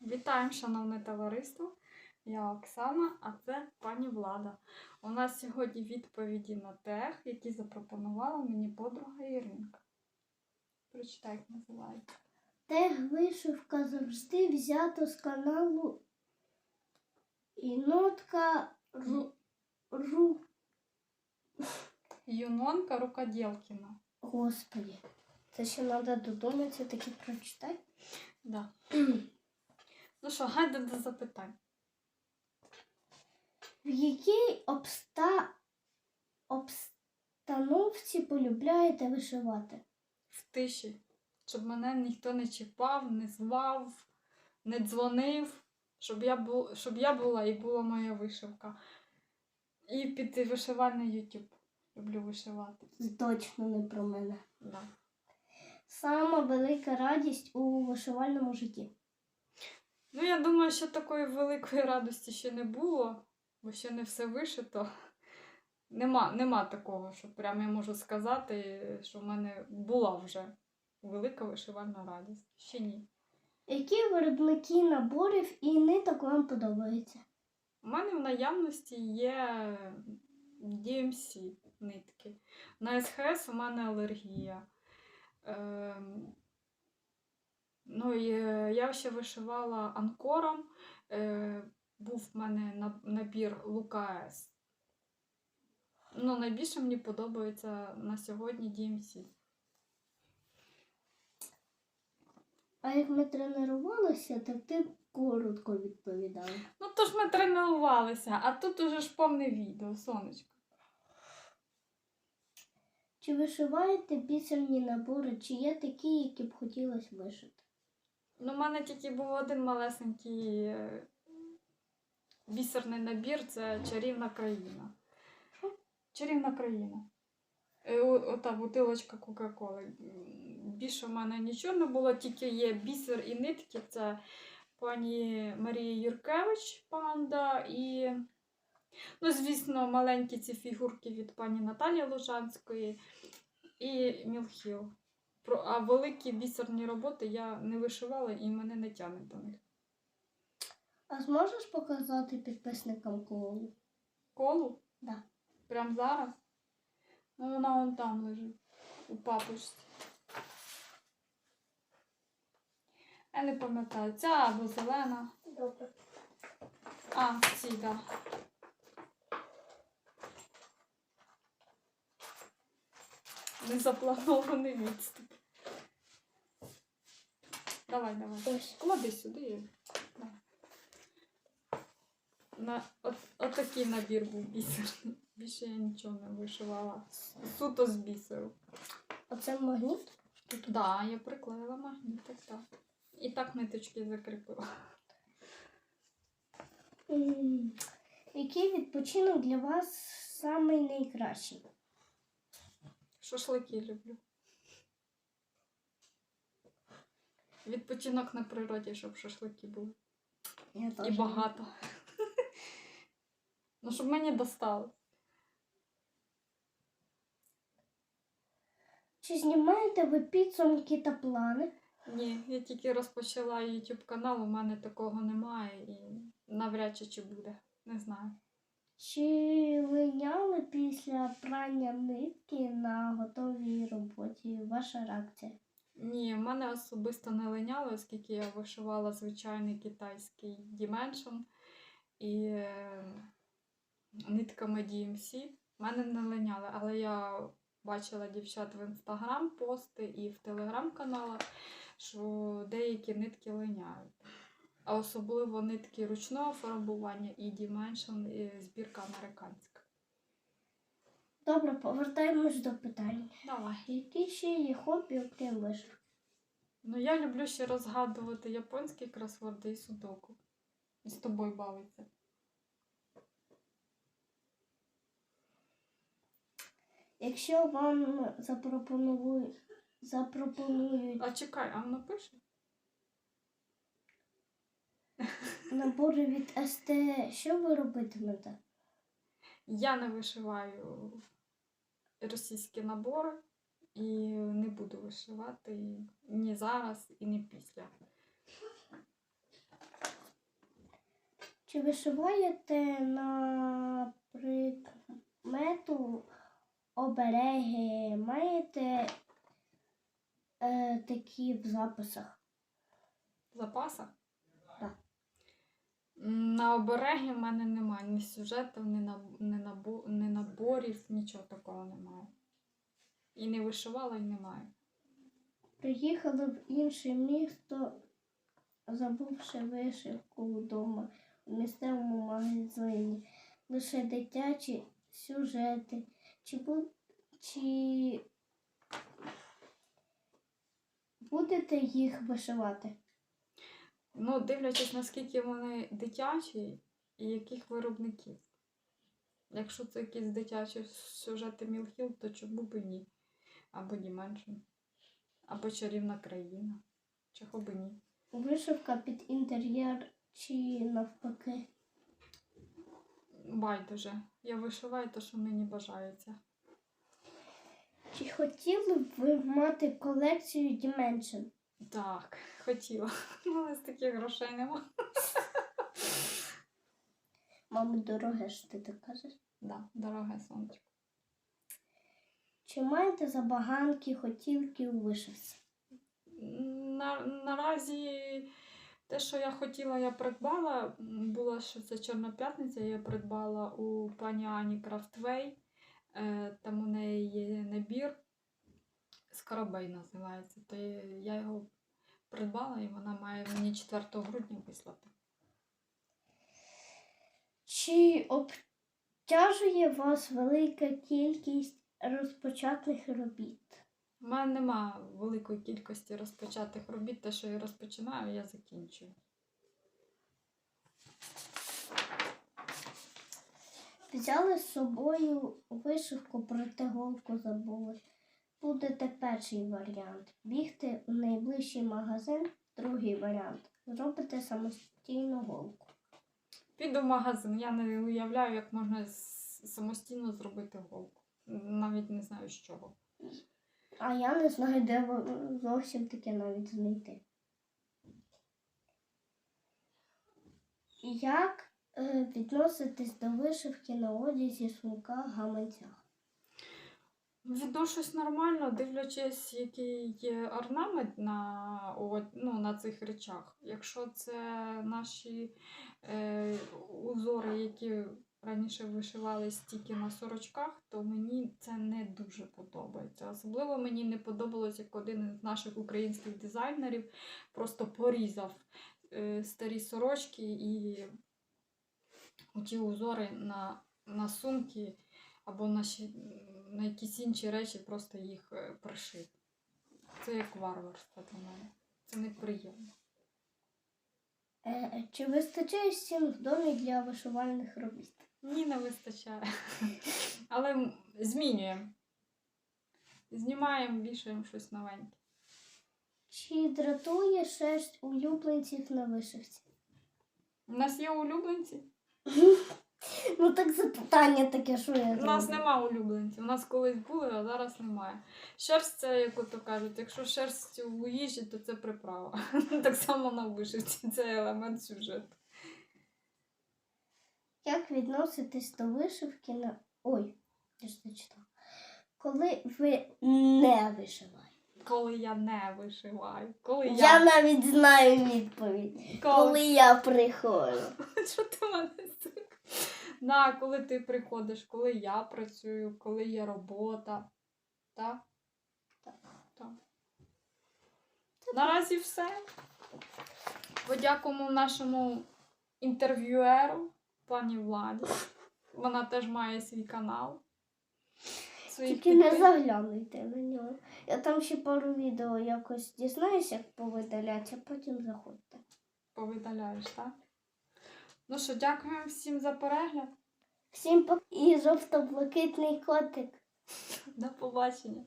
Вітаємо, шановне товариство. Я Оксана, а це пані Влада. У нас сьогодні відповіді на тех, які запропонувала мені подруга Іринка. Прочитай, як називається. Тег вишивка завжди взято з каналу Інотка ру, ру Юнонка Рукоділкіна. Господи. Це ще треба додуматися таки прочитати. Да. ну що, гайде до запитань. В якій обста... обстановці полюбляєте вишивати? В тиші, щоб мене ніхто не чіпав, не звав, не дзвонив, щоб я, бу... щоб я була і була моя вишивка. І під вишивальний YouTube. Люблю вишивати. Точно не про мене. Да. Сама велика радість у вишивальному житті. Ну, я думаю, що такої великої радості ще не було, бо ще не все вишито. Нема, нема такого, що прямо я можу сказати, що в мене була вже велика вишивальна радість. Ще ні. Які виробники наборів і ниток вам подобаються? У мене в наявності є DMC нитки. На СХС у мене алергія. Ем, ну, і е, я ще вишивала анкором. Е, був в мене набір Лука С. Ну, найбільше мені подобається на сьогодні DMC. А як ми тренувалися, так ти коротко відповідала. Ну, то ж ми тренувалися, а тут уже ж повне відео, сонечко. Чи вишиваєте бісерні набори, чи є такі, які б хотілося вишити? Ну, у мене тільки був один малесенький е, бісерний набір це чарівна країна. Чарівна країна. Е, Ота бутилочка Кока-Коли. Більше в мене нічого не було, тільки є бісер і нитки. Це пані Марія Юркевич, панда, і, ну, звісно, маленькі ці фігурки від пані Наталії Лужанської і Мілхіл. А великі бісерні роботи я не вишивала і мене не тягне до них. А зможеш показати підписникам колу? Колу? Да. Прям зараз? Ну, вона вон там лежить, у папочці. Я не пам'ятаю, ця або зелена. Добре. А, ці, так. Да. Незапланований відступ. Давай, давай. Ось. Клади сюди. Да. На, от, от такий набір був бісерний. Більше я нічого не вишивала. Суто з бісеру. Оце магніт. Так, да, я приклеїла магнітик, так. І так ниточки закріпила. М, Який відпочинок для вас самий найкращий? Шашлики люблю. Відпочинок на природі, щоб шашлики були. Я І теж. багато. Ну, щоб мені достало. Чи знімаєте ви підсумки та плани? Ні, я тільки розпочала YouTube канал, у мене такого немає і навряд чи чи буде. Не знаю. Чи линяли після прання нитки на готовій роботі? Ваша реакція? Ні, в мене особисто не линяло, оскільки я вишивала звичайний китайський Dimension і е, нитками DMC. В мене не линяли, але я бачила дівчат в інстаграм пости і в телеграм-каналах, що деякі нитки линяють. А особливо нитки ручного фарбування і Dimension, і збірка американська. Добре, повертаємось до питання. Давай. Які ще є хобі, окрім вишивки? Ну, я люблю ще розгадувати японські кросворди і судоку. І з тобою бавиться. Якщо вам запропонують, запропонують А чекай, а воно пише? набори від СТ. що ви робитимете? Я не вишиваю російські набори і не буду вишивати ні зараз, і не після. Чи вишиваєте на прикмету обереги? Маєте е, такі в записах? В запасах? На обереги в мене немає ні сюжетів, ні, наб... ні, набо... ні наборів, нічого такого немає. І не вишивала, і немає. Приїхали в інше місто, забувши вишивку вдома в місцевому магазині. Лише дитячі сюжети. Чи, бу... чи... будете їх вишивати? Ну, дивлячись, наскільки вони дитячі і яких виробників. Якщо це якісь дитячі сюжети Мілхіл, то чому б і ні? Або Dimension, або Чарівна країна. Чого б і ні? Вишивка під інтер'єр чи навпаки? Байдуже. Я вишиваю те, що мені бажається. Чи хотіли б ви мати колекцію Dimension? Так, хотіла. Але з таких грошей нема. Мабуть, дороге ж ти так кажеш. Да, дороге сонечко. Чи маєте забаганки, хотілки у вишивці? На, наразі те, що я хотіла, я придбала. Була що це Чорна п'ятниця, я придбала у пані Ані Крафтвей. Е, Там у неї є набір. Скоробей називається. То я я його придбала і вона має мені 4 грудня вислати. Чи обтяжує вас велика кількість розпочатих робіт? У мене нема великої кількості розпочатих робіт. Те, що я розпочинаю, я закінчую. Взяли з собою вишивку, проте голку забули. Будете перший варіант. Бігти у найближчий магазин, другий варіант. Зробите самостійну голку. Піду в магазин. Я не уявляю, як можна самостійно зробити голку. Навіть не знаю з чого. А я не знаю, де зовсім таке навіть знайти. Як е, відноситесь до вишивки на одязі, сумках, гаманцях? Відношусь нормально, дивлячись, який є орнамент на, ну, на цих речах. Якщо це наші е, узори, які раніше вишивались тільки на сорочках, то мені це не дуже подобається. Особливо мені не подобалось, як один із наших українських дизайнерів просто порізав е, старі сорочки і ті узори на, на сумки або на, ще- на якісь інші речі просто їх е, пришив. Це як варварство для мене. Це неприємно. Е, чи вистачає стін в домі для вишивальних робіт? Ні, не вистачає. Але змінюємо. Знімаємо, вішаємо щось новеньке. Чи дратує шерсть улюбленців на вишивці? У нас є улюбленці. Ну так запитання таке, що я У нас нема улюбленців. У нас колись були, а зараз немає. Шерсть це, як ото кажуть, якщо шерсть у їжі, то це приправа. Так само на вишивці. Це елемент сюжету. Як відноситесь до вишивки на. Ой, я ж не читала. Коли ви не вишиваєте? Коли я не вишиваю. Коли я. Я навіть знаю відповідь. Коли я приходжу. Що ти мене? На, коли ти приходиш, коли я працюю, коли є робота. Так? Так. Так. Наразі все. Подякуємо нашому інтерв'юеру, пані Владі. Вона теж має свій канал. Тільки не підпис- заглянуйте на нього. Я там ще пару відео якось дізнаюся, як повидаляти, а потім заходьте. Повидаляєш, так? Ну що, дякуємо всім за перегляд. Всім пока і жовто-блакитний котик. До побачення.